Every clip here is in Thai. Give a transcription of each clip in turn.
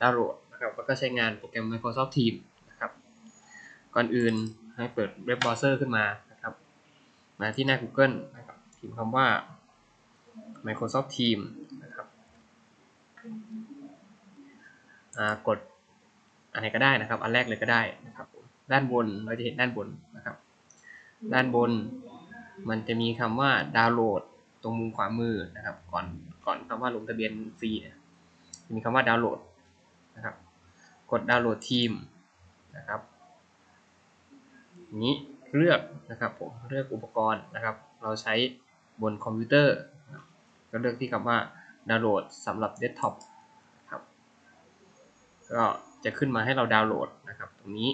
ดาวน์โหลดนะครับแล้วก็ใช้งานโปรแกรม Microsoft Teams นะครับก่อนอื่นให้เปิดเว็บเบราว์เซอร์ขึ้นมานะครับมาที่หน้า Google นะครับพิมพ์คำว่า Microsoft Teams นะครับอ่ากดอันไหนก็ได้นะครับ อันแรกเลยก็ได้นะครับ ด้านบนเราจะเห็นด้านบนนะครับ ด้านบนมันจะมีคำว่าดาวน์โหลดตรงมุมขวามือนะครับ ก่อนก่อนคำว่าลงทะเบียนฟรีจะมีคำว่าดาวน์โหลด นะครับ กดดาวน์โหลดทีมนะครับนี้เลือกนะครับผมเลือกอุปกรณ์นะครับ เราใช้บนคอมพิวเตอร์ก็เลือกที่คำว่าดาวน์โหลดสำหรับเดสก์ท็อปครับก็จะขึ้นมาให้เราดาวน์โหลดนะครับ ตรงนี้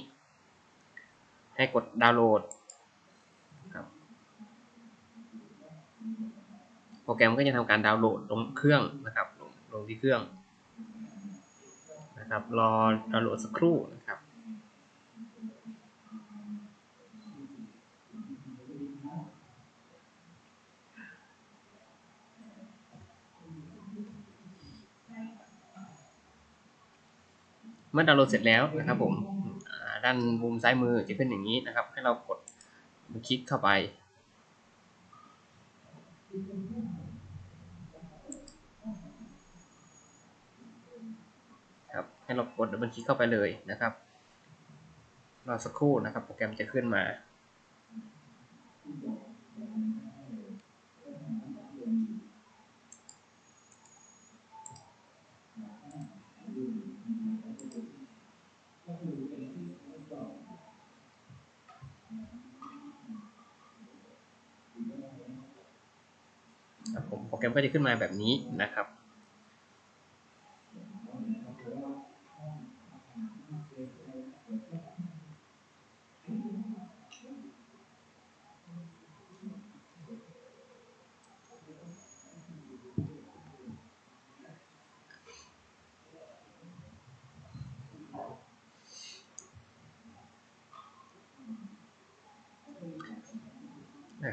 ให้กดดาวน์โหลดครับโปรแกรมก็จะทำการดาวน์โหลดลงเครื่องนะครับลงลงที่เครื่อง นะครับ รอดาวน์โหลดสักครู่นะครับเมื่อดาวน์โหลดเสร็จแล้วนะครับผมด้านมุมซ้ายมือจะขึ้นอย่างนี้นะครับ ให้เรากดคลิกเข้าไป ครับ ให้เรากดดับเบิลคลิกเข้าไปเลยนะครับรอสักครู่นะครับ โปรแกรมจะขึ้นมา ครับผมโปรแกรมก็จะขึ้นมาแบบนี้นะครับ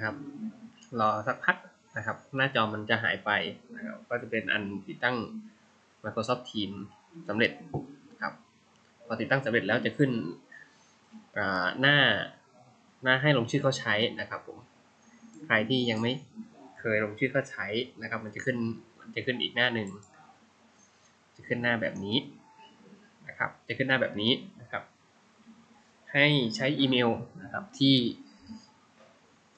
นะครับ รอสักพักนะครับ หน้าจอมันจะหายไปนะครับก็จะเป็นอันติดตั้ง Microsoft Teams สำเร็จครับพอติดตั้งสำเร็จแล้วจะขึ้นหน้าหน้าให้ลงชื่อเขาใช้นะครับผมใครที่ยังไม่เคยลงชื่อเขาใช้นะครับ มันจะขึ้นมันจะขึ้นอีกหน้าหนึ่งจะขึ้นหน้าแบบนี้นะครับ จะขึ้นหน้าแบบนี้นะครับ ให้ใช้อีเมลนะครับที่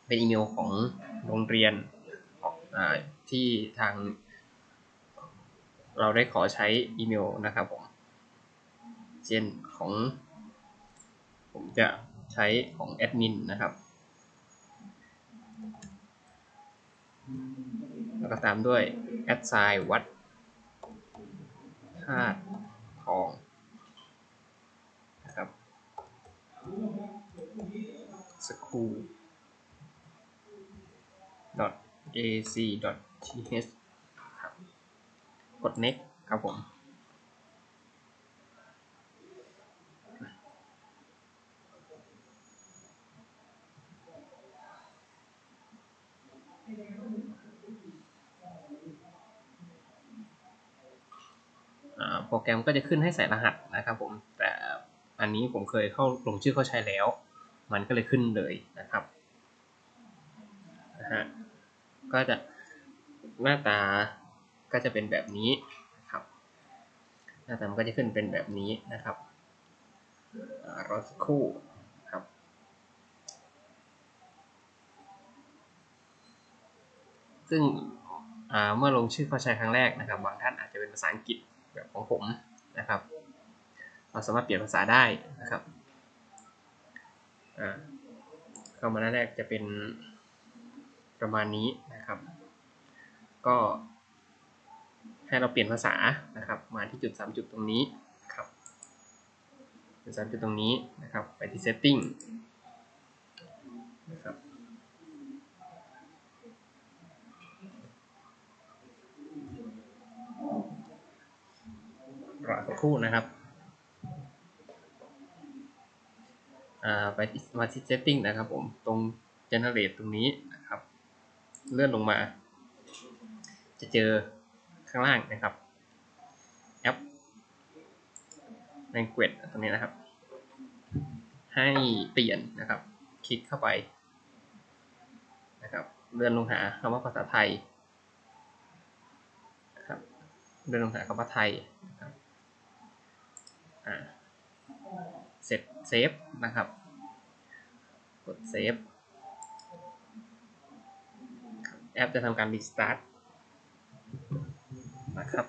เป็นอีเมลของโรงเรียนที่ทาง เราได้ขอใช้อีเมลนะครับผมเช่นของ ผมจะใช้ของแอดมินนะครับ แล้วก็ตามด้วยแอดไซน์วัดธาตุทองนะครับสกู ac.th ครับกด next ครับผมโปรแกรมก็จะขึ้นให้ใส่รหัสนะครับผมแต่อันนี้ผมเคยเข้าลงชื่อเข้าใช้แล้ว มันก็เลยขึ้นเลยนะครับนะฮะ ก็จะหน้าตาก็จะเป็นแบบนี้นะครับ หน้าตามันก็จะขึ้นเป็นแบบนี้นะครับรอสักครู่ครับ ซึ่งเมื่อลงชื่อเข้าใช้ครั้งแรกนะครับ บางท่านอาจจะเป็นภาษาอังกฤษแบบของผมนะครับ เราสามารถเปลี่ยนภาษาได้นะครับเข้ามาหน้าแรกจะเป็นประมาณนี้ ก็ให้เราเปลี่ยนภาษานะครับ มาที่จุด 3 จุดตรงนี้ครับจุด3จุดตรงนี้นะครับ ไปที่ setting นะครับรอสักครู่นะครับไปที่มาที่ setting นะครับผม ตรง generate ตรงนี้นะครับ เลื่อนลงมา จะเจอข้างล่างนะครับแอป language ตรงนี้นะครับ ให้เปลี่ยนนะครับ คลิกเข้าไปนะครับเลื่อนลงหาคำว่าภาษาไทยนะครับเลื่อนลงหาคำว่าไทยนะครับอ่าเสร็จเซฟนะครับกดเซฟแอปจะทำการรีสตาร์ท นะครับ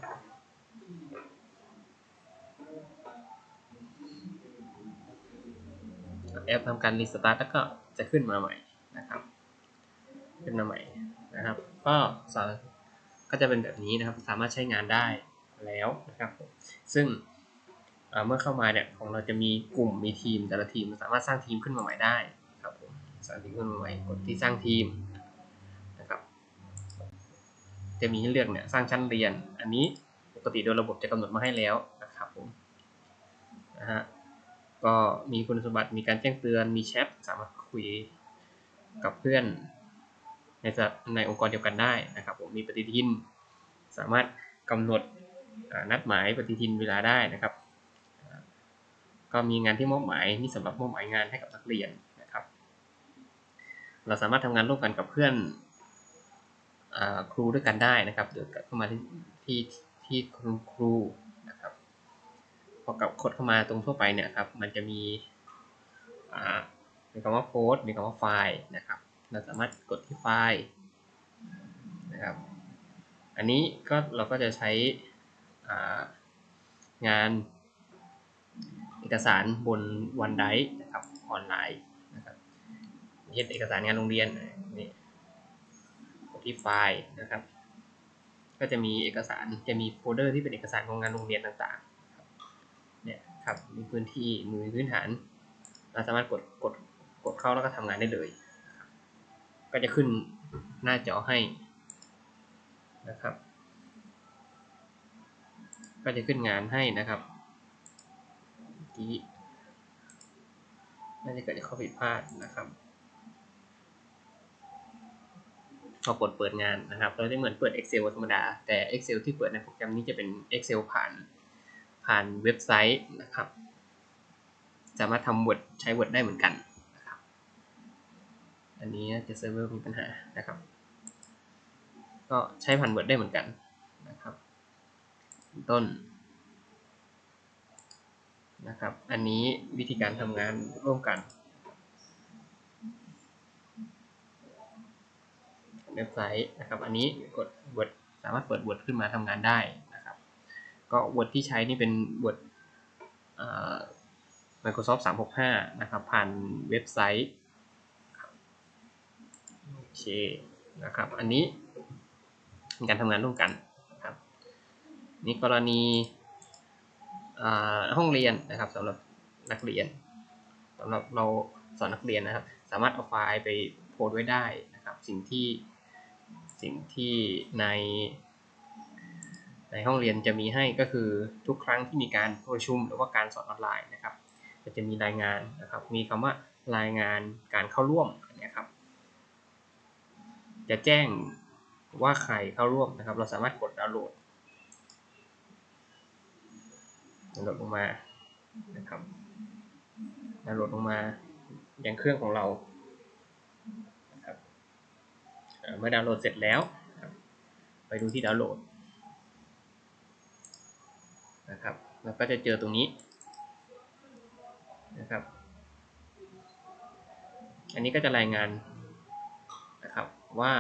แอปทำการรีสตาร์ทแล้วก็จะขึ้นมาใหม่นะครับ ขึ้นมาใหม่นะครับ ก็สามารก็จะเป็นแบบนี้นะครับ สามารถใช้งานได้แล้วนะครับ ซึ่งเเมื่อเข้ามาเนี่ยของเราจะมีกลุ่มมีทีมแต่ละทีมสามารถสร้างทีมขึ้นมาใหม่ได้ครับผมสร้างทีมขึ้นมาใหม่กดที่สร้างทีม จะมีให้เลือกเนี่ยสร้างชั้นเรียน อันนี้ปกติโดยระบบจะกำหนดมาให้แล้วนะครับผมนะฮะก็มีคุณสมบัติมีการแจ้งเตือนมีแชทสามารถคุยกับเพื่อน ในสในองค์กรเดียวกันได้นะครับผมมีปฏิทิน สามารถกำหนดนัดหมายปฏิทินเวลาได้นะครับ ก็มีงานที่มอบหมายนี่สำหรับมอบหมายงานให้กับนักเรียนนะครับ เราสามารถทำงานร่วมกันกับเพื่อน ครูด้วยกันได้นะครับเดินกลับเข้ามาที่ที่ที่คุณครูนะครับพอกับกดเข้ามาตรงทั่วไปเนี่ยครับมันจะมีมีคำว่าโพสมีคำว่าไฟล์นะครับ เราสามารถกดที่ไฟล์นะครับ อันนี้ก็เราก็จะใช้งานเอกสารบนวันไดนะครับออนไลน์นะครับเช่นเอกสารงานโรงเรียนนี่ ที่ไฟล์นะครับ ก็จะมีเอกสารจะมีโฟลเดอร์ที่เป็นเอกสารของงานโรงเรียนต่างๆเนี่ยครับมีพื้นที่มีพื้นฐาน เราสามารถกดกดกดเข้าแล้วก็ทำงานได้เลย ก็จะขึ้นหน้าจอให้นะครับ ก็จะขึ้นงานให้นะครับเมื่อกี้น่าจะเกิดข้อผิดพลาดนะครับ พอกดเปิดงานนะครับ เราจะเหมือนเปิด Excel ธรรมดา แต่ Excel ที่เปิดในโปรแกรมนี้จะเป็น Excel ผ่านผ่านเว็บไซต์นะครับ สามารถทำ Word ใช้ Word ได้เหมือนกันนะครับอันนี้จะเซิร์ฟเวอร์มีปัญหานะครับ ก็ใช้ผ่าน Word ได้เหมือนกันนะครับ ต้นนะครับ อันนี้วิธีการทำงานร่วมกัน เว็บไซต์นะครับ อันนี้กด Word สามารถเปิด Word ขึ้นมาทำงานได้นะครับ ก็ Word ที่ใช้นี่เป็น Word Microsoft 365 นะครับ ผ่านเว็บไซต์โอเคนะครับ อันนี้เป็นการทำงานร่วมกันนะครับนี่กรณีห้องเรียนนะครับสำหรับนักเรียนสำหรับเราสอนนักเรียนนะครับ สามารถเอาไฟล์ไปโพสไว้ได้นะครับ สิ่งที่ สิ่งที่ใน ในห้องเรียนจะมีให้ก็คือทุกครั้งที่มีการประชุมหรือว่าการสอนออนไลน์นะครับจะมีรายงานนะครับ มีคำว่ารายงานการเข้าร่วมนะครับ จะแจ้งว่าใครเข้าร่วมนะครับ เราสามารถกดดาวน์โหลดดาวน์โหลดลงมานะครับดาวน์โหลดลงมาอย่างเครื่องของเรา เมื่อดาวน์โหลดเสร็จแล้ว ไปดูที่ดาวน์โหลดนะครับเราก็จะเจอตรงนี้นะครับ อันนี้ก็จะรายงานนะครับว่า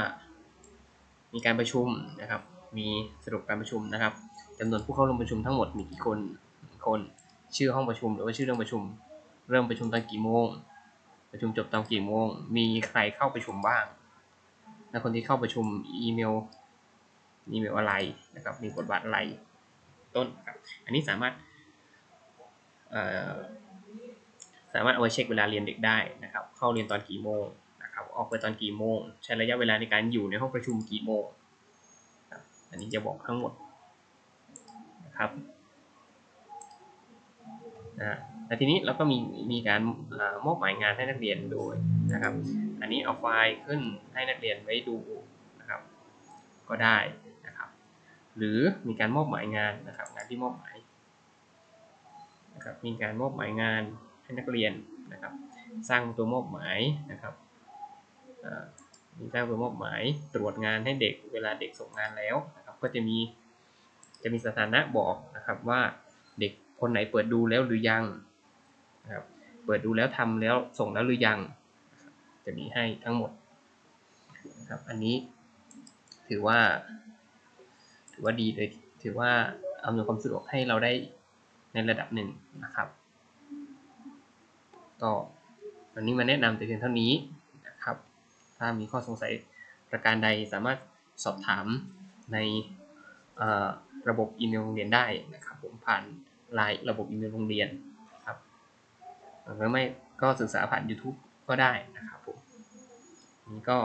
มีการประชุมนะครับ มีสรุปการประชุมนะครับจำนวนผู้เข้าร่วมประชุมทั้งหมดมีกี่คนคน ชื่อห้องประชุมหรือว่าชื่อเรื่องประชุม เริ่มประชุมตอนกี่โมง ประชุมจบตอนกี่โมง มีใครเข้าประชุมบ้าง และคนที่เข้าประชุมอีเมลอีเมลอะไรนะครับมีบทบาทอะไรต้นครับอันนี้สามารถสามารถเอาไว้เช็คเวลาเรียนเด็กได้นะครับ เข้าเรียนตอนกี่โมงนะครับออกไปตอนกี่โมง ใช้ระยะเวลาในการอยู่ในห้องประชุมกี่โมงอันนี้จะบอกทั้งหมดนะครับนะและทีนี้เราก็มีมีการมอบหมายงานให้นักเรียนโดยนะครับ อันนี้เอาไฟล์ขึ้นให้นักเรียนไว้ดูนะครับ ก็ได้นะครับ หรือมีการมอบหมายงานนะครับ งานที่มอบหมายนะครับมีการมอบหมายงานให้นักเรียนนะครับ สร้างตัวมอบหมายนะครับอ่ามีสร้างตัวมอบหมายตรวจงานให้เด็กเวลาเด็กส่งงานแล้วนะครับ ก็จะมีจะมีสถานะบอกนะครับว่าเด็กคนไหนเปิดดูแล้วหรือยังนะครับเปิดดูแล้วทำแล้วส่งแล้วหรือยัง จะมีให้ทั้งหมดนะครับอันนี้ถือว่า ถือว่าดีเลยถือว่าอำนวยความสะดวกให้เราได้ในระดับหนึ่งนะครับก็วันนี้มาแนะนำแต่เพียงเท่านี้นะครับ ถ้ามีข้อสงสัยประการใดสามารถสอบถามในระบบอีเมลโรงเรียนได้นะครับผมผ่านไลน์ระบบอีเมลโรงเรียนครับหรือไม่ก็ศึกษาผ่าน YouTube ก็ได้นะครับผม นี้ก็